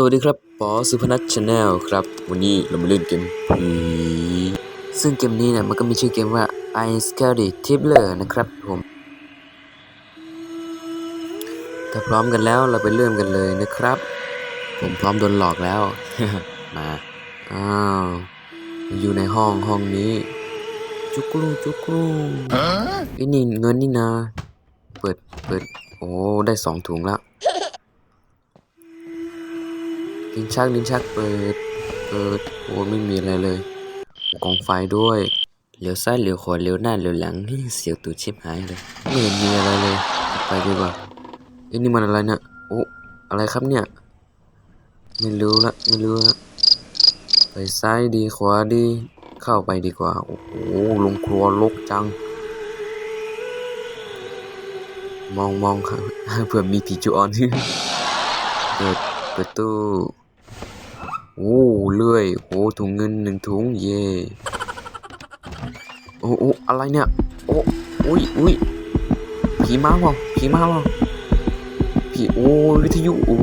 สวัสดีครับปอสุพนัทชาแนลครับ วันนี้เรามาเล่นเกมผีซึ่งเกมนี้เนี่ยมันก็มีชื่อเกมว่า I Scary Tippler นะครับผมถ้าพร้อมกันแล้วเราไปเริ่มกันเลยนะครับ ผมพร้อมโดนหลอกแล้ว มา อ้าว อยู่ในห้องห้องนี้ จุกรูจุกรูไอ้นี่เงินนี่นาเปิดเปิด โอ้ ได้สองถุงแล้ว ลิ้นชักลิ้นชักเปิด เปิด โอ้ไม่มีอะไรเลย กองไฟด้วยเลี้ยวซ้ายเลี้ยวขวาเลี้ยวหน้าเลี้ยวหลังเสียวตูดชิบหายเลยไม่เห็นมีอะไรเลย ไปดีกว่าเอ้นี่มันอะไรเนี่ยโอ้อะไรครับเนี่ย ไม่รู้ละไม่รู้ละไปซ้ายดีขวาดีเข้าไปดีกว่า โอ้โหลงครัวลกจัง มองมองครับเผื่อมีผีจูออนเปิดเปิดตู้ โอ้เลื่อยโอ้ถุงเงินหนึ่งถุงเย่โอ้โอ้อะไรเนี่ยโอ้อุ้ยอุ้ยผีมาเปล่าผีมาเปล่าผีโอ้วิทยุโอ้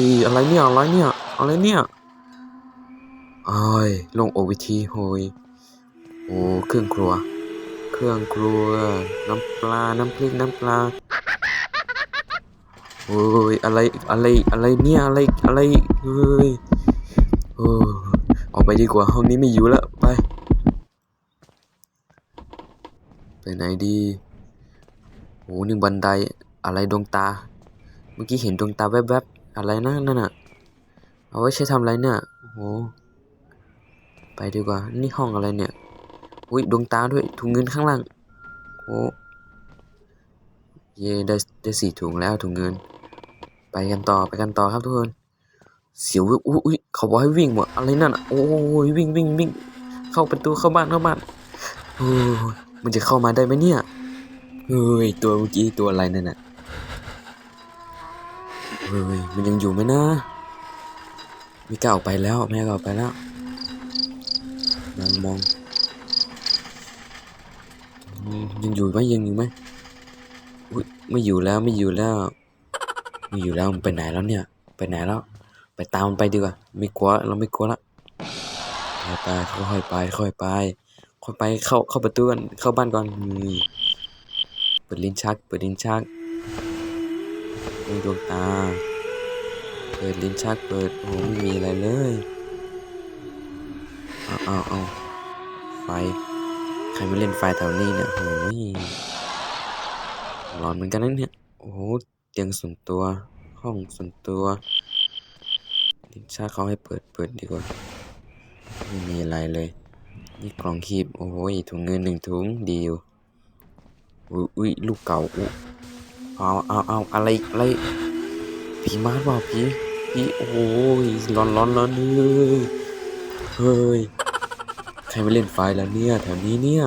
ยอะไรเนี่ยอะไรเนี่ยอะไรเนี่ยอ้ยลงโอวิธีโหยโอ้เครื่องครัว เครื่องครัว น้ำปลาน้ำพริกน้ำปลาโอ้ยอะไรอะไรอะไรเนี่ยอะไรอะไรเฮ้ย อออกไปดีกว่าห้องนี้ไม่อยู่แล้วไป ไปไหนดีโอ้นี่บันไดอะไรดวงตา เมื่อกี้เห็นดวงตาแวบๆอะไรนะนั่นน่ะ เอาไว้ใช้ทำอะไรเนี่ยโอ้โหไปดีกว่า นี่ห้องอะไรเนี่ย อุ้ยดวงตาด้วยถุงเงินข้างล่างโอ้เย่ได้ได้สี่ถุงแล้วถุงเงิน ไปกันต่อไปกันต่อครับทุกคน เสียววิวอุ้ยอุ้ยเขาบอกให้วิ่งหมดอะไรนั่นอะโอ้ยวิ่งวิ่งวิ่งเข้าประตูเข้าบ้านเข้าบ้านโอ้ยมันจะเข้ามาได้ไหมเนี่ยเฮ้ยตัวเมื่อกี้ตัวอะไรนั่นน่ะเฮ้ยมันยังอยู่ไหมนะไม่กล้าออกไปแล้วแม่กล้าออกไปแล้วมองมองยังอยู่ไหมยังอยู่ไหมอุ้ยไม่อยู่แล้วไม่อยู่แล้วไม่อยู่แล้วมันไปไหนแล้วเนี่ย ไปไหนแล้ว ไปตามมันไปดีกว่า ไม่กลัว เราไม่กลัวละ ไปไปค่อยๆไป ค่อยๆไป ค่อยไป เข้า เข้าประตูกัน เข้าบ้านก่อนเปิดลิ้นชัก เปิดลิ้นชักดูดวงตา เปิดลิ้นชัก เปิด โอ้ไม่มีอะไรเลยเอาเอาเอาไฟ ใครมาเล่นไฟแถวนี้เนี่ยโอ้ยร้อนเหมือนกันนะเนี่ย โอ้โหเตียงส่วนตัว ห้องส่วนตัว ลิ้นชักเขาให้เปิดเปิดดีกว่า ไม่มีอะไรเลย นี่กล่องคีบ โอ้ยถุงเงินหนึ่งถุงดีอยวอยอุ้ยลูกเก่าอุ๊ยเอาเอาเอาอะไรอะไรผีมาเปล่าผีผีโอ้ยร้อนร้อนร้อนเลยเฮ้ยใครมาเล่นไฟแล้วเนี่ยแถวนี้เนี่ย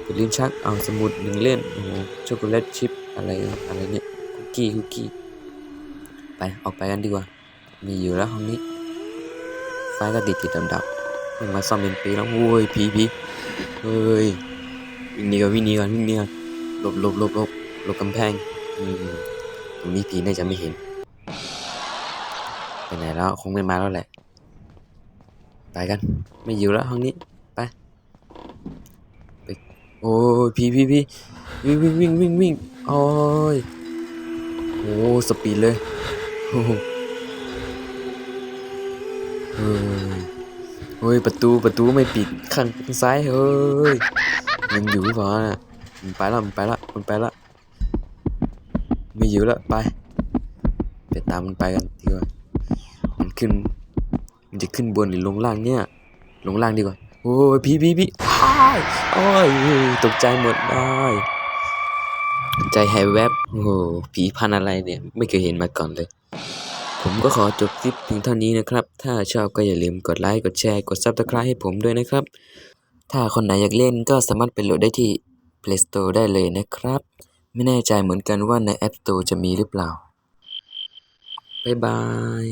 เปิดลิ้นชักเอาสมุดหนึ่งเล่มโอ้โหช็อกโกแลตชิพอะไรอะไรเนี่ยคุกกี้คุกกี้ไปออกไปกันดีกว่า มีอยู่แล้วห้องนี้ ไฟก็ติดติดดับดับๆไม่มาซ่อมเป็นปีแล้วโอ้ยผีผีเฮ้ยวิ่งหนีก่อนวิ่งหนีก่อนวิ่งหนีก่อนหลบหลบหลบหลบหลบกำแพงอืมตรงนี้ผีน่าจะไม่เห็นไปไหนแล้วคงไม่มาแล้วแหละไปกัน ไม่อยู่แล้วห้องนี้ไปไปโอ้ยผีผีผีวิ่งวิ่งวิ่งวิ่งวิ่งโอ้ยโอ้สปีดเลยโอ้ เฮ้ยเฮ้ยประตูประตูไม่ปิดข้างซ้ายเฮ้ยยังอยู่หรอเปล่าน่ะมันไปล้วมันไปล้วมันไปล้วไม่อยู่ล้วไปไปตามมันไปกันดีกว่ามันขึ้น มันจะขึ้นบนหรือลงล่างเนี่ย ลงล่างดีกว่าโอ้ยพี่พี่พี่อ้ายโอ้ยตกใจหมดได้ใจหายแวบโอ้โหผีพันอะไรเนี่ย ไม่เคยเห็นมาก่อนเลย ผมก็ขอจบคลิปเพียงเท่านี้นะครับ ถ้าชอบก็อย่าลืมกดไลค์ กดแชร์ กด Subscribe ให้ผมด้วยนะครับ ถ้าคนไหนอยากเล่นก็สามารถไปโหลดได้ที่ Play Store ได้เลยนะครับ ไม่แน่ใจเหมือนกันว่าใน App Store จะมีหรือเปล่า บ๊ายบาย